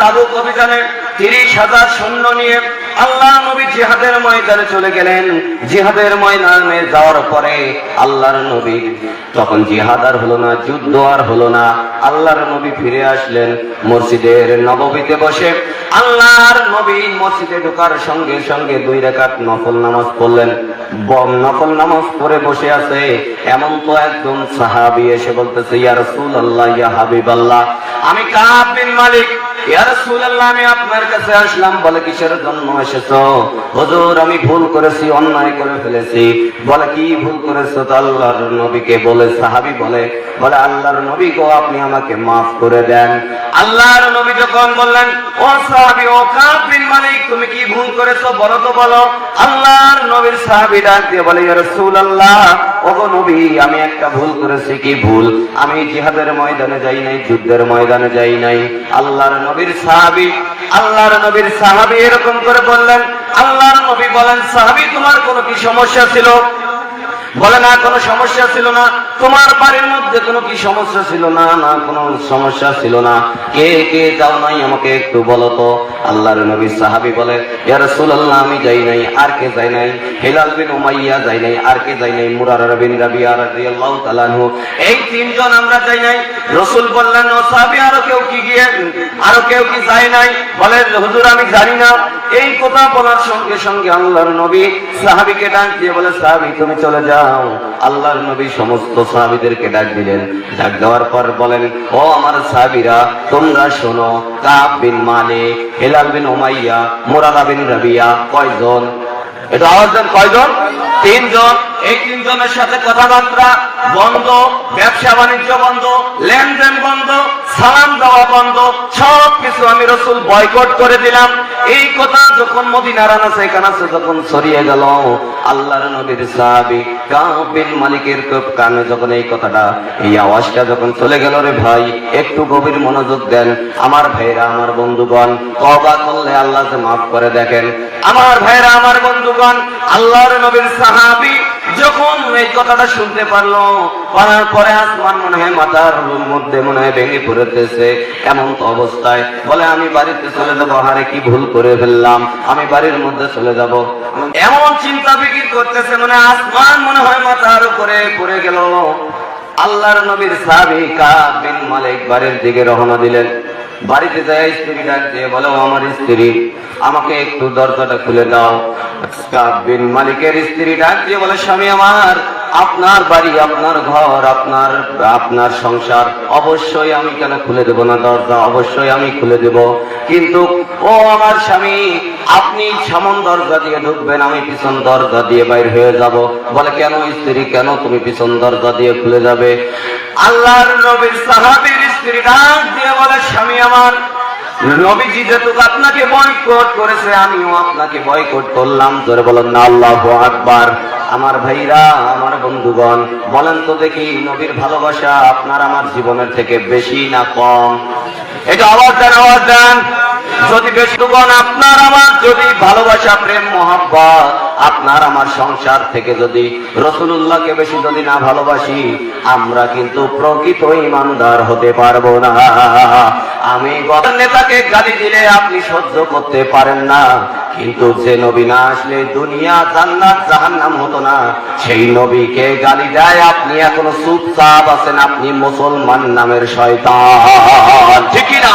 তাবুক অভিযানে তিরিশ হাজার সৈন্য নিয়ে আল্লাহ নবী জিহাদের ময়দানে চলে গেলেন। জিহাদের ময়দানে যাওয়ার পরে আল্লাহর নবী তখন জিহাদ আর হলো না, যুদ্ধ আর হলো না। আল্লাহর নবী ফিরে আসলেন মসজিদের নববীতে বসে। আল্লাহর নবী মসজিদে ঢোকার সঙ্গে সঙ্গে দুই রেখাত নফল নামাজ পড়লেন। বম নফল নামাজ পড়ে বসে আছে। এমন তো একজন সাহাবি এসে বলতেছে, ইয়া রাসূলুল্লাহ, ইয়া হাবিবাল্লাহ, আমি কাব মালিক আল্লাহর নবী গো, আপনি আমাকে মাফ করে দেন। আল্লাহর নবী যখন বললেন, ও সাহাবী, ও বিন মালিক, তুমি কি ভুল করেছ? বলো তো, বলো। আল্লাহর নবীর সাহাবী ডাক দিয়ে বলে, ইয়া রাসূলুল্লাহ ওগো আমি একটা ভুল করেছি। কি ভুল? আমি জিহাদের ময়দানে যাই নাই, যুদ্ধের ময়দানে যাই নাই। আল্লাহর নবীর সাহাবি, আল্লাহর নবীর সাহাবি এরকম করে বললেন। আল্লাহর নবী বলেন, সাহাবী, তোমার কোনো কি সমস্যা ছিল? বলে, না, কোনো সমস্যা ছিল না। তোমার বাড়ির মধ্যে কোনো কি সমস্যা ছিল না? না, কোনো সমস্যা ছিল না। কে কে যাও নাই আমাকে একটু বলো তো। আল্লাহর নবী সাহাবী বলে, ইয়া রাসূলুল্লাহ, আমি যাই নাই, আর কে যাই নাই? হিলাল বিন উমাইয়া যাই নাই, আর কে যাই নাই? মুরারা বিন রাবিয়া তাআলা এই তিনজন আমরা যাই নাই। রাসূল বললেন, ও সাহাবী, আরও কেউ কি গিয়ে, আরও কেউ কি যায় নাই? বলে, হুজুর, আমি জানি না। এই কথা বলার সঙ্গে সঙ্গে আল্লাহর নবী সাহাবীকে ডাক দিয়ে বলে, সাহাবী, তুমি চলে যাও। আল্লাহর নবী সমস্ত সাহাবীদেরকে ডাক দিলেন। ডাক দেওয়ার পর বলেন, ও আমার সাহাবীরা, তোমরা শোনো, Ka'b bin Malik, Hilal bin Umayya, Murara bin Rabia, কয়জন? এটা আওয়াজ কয়জন? তিনজন। এই তিনজনের সাথে কথাবার্তা বন্ধ ব্যবসা বাণিজ্য বন্ধ, লেনদেন বন্ধ সালাম দেওয়া বন্ধ, সব কিছু আমি রসুল বয়কট করে দিলাম। এই কথা যখন মদিনার আনাসে কানাসে যখন ছড়িয়ে গেল, আল্লাহর নবীর সাহাবী কাব মালিকের কানে যখন এই কথাটা, এই আওয়াজটা যখন চলে গেল, রে ভাই, একটু গভীর মনোযোগ দেন। আমার ভাইরা, আমার বন্ধুগণ, তওবা করলে আল্লাহ মাফ করে দেখেন। আমার ভাইরা, আমার বন্ধুগণ, আল্লাহর নবীর সাহাবী কথাটা শুনতে পারল। পারার পরে আসমান মনে হয়, মাথার মধ্যে মনে হয় ভেঙে পড়েতেছে এমন তো অবস্থায় বলে, আমি বাড়িতে চলে যাব হারে কি ভুল করে ফেললাম। আমি বাড়ির মধ্যে চলে যাব। এমন চিন্তা ফিকির করতেছে মানে আসমান মনে হয় মাথার উপরে পড়ে গেল। আল্লাহর নবীর সাহাবী কাব বিন মালিক বাড়ির দিকে রওনা দিলেন। বাড়িতে যায় স্ত্রী ডাক দিয়ে বলো আমার স্ত্রী, আমাকে একটু দরজাটা খুলে দাও। কাব বিন মালিকের স্ত্রী ডাক দিয়ে বলে, স্বামী আমার আপনার বাড়ি, আপনার ঘর, আপনার আপনার সংসার, অবশ্যই আমি কেন খুলে দেব না দরজা? অবশ্যই আমি খুলে দেব। কিন্তু, ও আমার স্বামী, আপনি সামন দরজা দিয়ে ঢুকবেন, আমি পিছন দরজা দিয়ে বাইর হয়ে যাব। বলে, কেন স্ত্রী, কেন তুমি পিছন দরজা দিয়ে খুলে যাবে? আল্লাহর নবীর সাহাবীর স্ত্রী ডাক দিয়ে বলে, স্বামী আমার আপনার আমার জীবনের থেকে বেশি না কম? এটা আওয়াজ দেন আওয়াজ দেন। যদি বেশি দুগণ আপনার আমার যদি ভালোবাসা, প্রেম, মহাব্বত, আপনার আমার সংসার থেকে যদি রসুল্লাহকে বেশি যদি না ভালোবাসি, আমরা কিন্তু প্রকৃত ইমানদার হতে পারব না। আমি গত নেতাকে গালি দিলে আপনি সহ্য করতে পারেন না। কিন্তু যে নবী না আসলে দুনিয়া জান্নাত জাহান্নাম হতো না, সেই নবীকে গালি দেয়, আপনি এখনও চুপচাপ আছেন, আপনি মুসলমান নামের শয়তান। ঠিক না